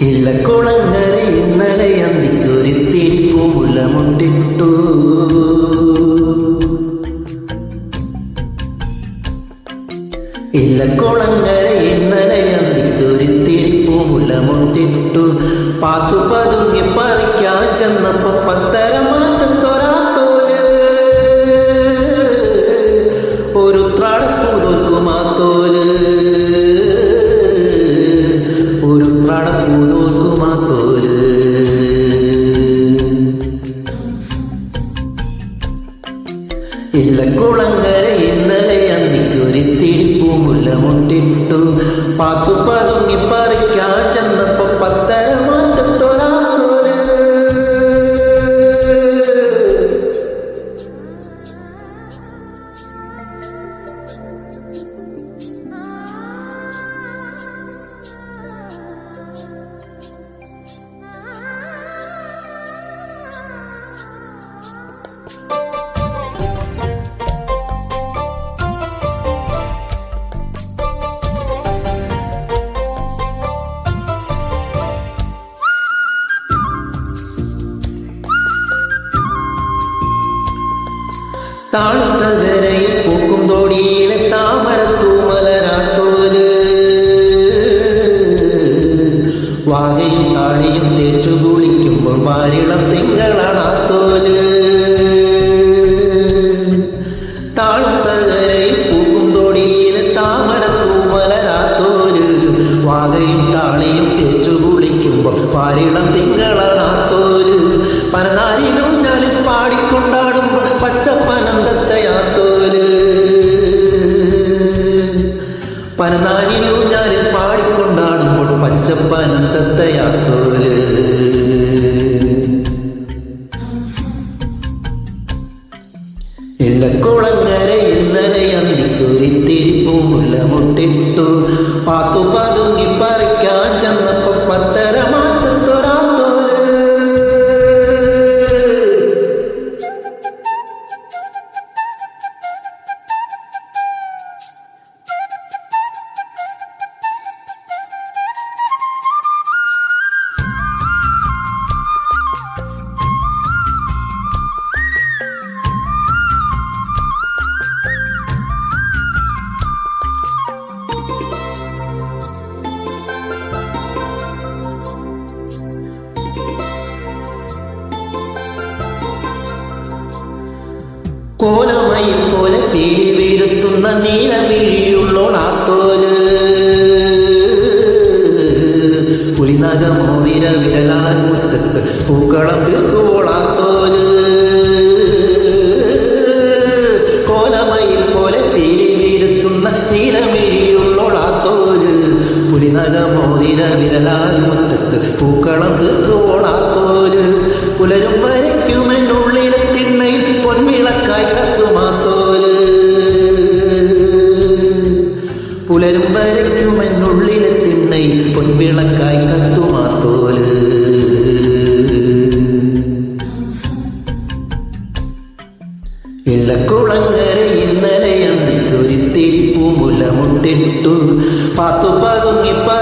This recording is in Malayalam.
ഇല്ലക്കുളങ്ങര ഇന്നലെ അന്തിക്കൊരുത്തിരി പൂമുല്ലമുണ്ടിട്ടു ഇല്ലക്കുളങ്ങര ഇന്നലെ അന്തിക്കൊരുത്തിരി പൂമുല്ലമുണ്ടിട്ടു പാത്തു പതുങ്ങി പറിക്കാൻ ചെന്നപ്പോ പത്തര ഇല്ലക്കുളങ്കര ഇന്നലെ അന്തിക്കൊരു പൂമുല്ല മുട്ടിട്ടു. പാത്തു പതുങ്ങി താഴ്ത്തകരയിൽ പൂക്കും തോടിയിലെ താമരത്തൂമലരാത്തോൽ. വാകയും താളിയും തേച്ചു കുളിക്കുമ്പോൾ വാരിളം തിങ്കളാണാത്തോൽ. താഴ്ത്തകരയിൽ പൂക്കും തോടിയിലെ താമരത്തൂമലരാത്തോൽ. വാകയും താളിയും തേച്ചു കുളിക്കുമ്പോൾ വാരിളം തിങ്കളാണാത്തോൽ. പനനാരിലും ഞാനിൽ പാടിക്കൊണ്ടാടുമ്പോൾ പച്ചപ്പനന്തത്തയാത്തോൽ ഇല്ലക്കുളങ്ങര ഇന്നലെ അന്തിക്കൊരിത്തിരി പൂമുല്ല മുട്ടിട്ടു. കോലമയിൽ പോലെ പേര് വീഴുത്തുന്ന നീലമിഴിയുള്ളോളാത്തോൽ പുലിനകമോതിര വിരലാൻ മുറ്റത്ത് പൂക്കളം തീർക്കുവോളാത്തോൽ. കോലമയിൽ പോലെ പീലി വീഴുത്തുന്ന നീലമിഴിയുള്ളോളാത്തോൽ പുലിനകമോതിര വിരലാൻ മുറ്റത്ത് പൂക്കളം പുലരും വരയ്ക്കുമെന്നുള്ളിലെ തിണ്ണയിൽ പൊൻവിളക്കായി കത്തുമാത്തോൽ. ഇല്ലക്കുളങ്ങര ഇന്നലെ അന്തിക്കൊരിത്തിരി പൂമുല മുട്ടിട്ടു പാത്തു പതുങ്ങിപ്പാ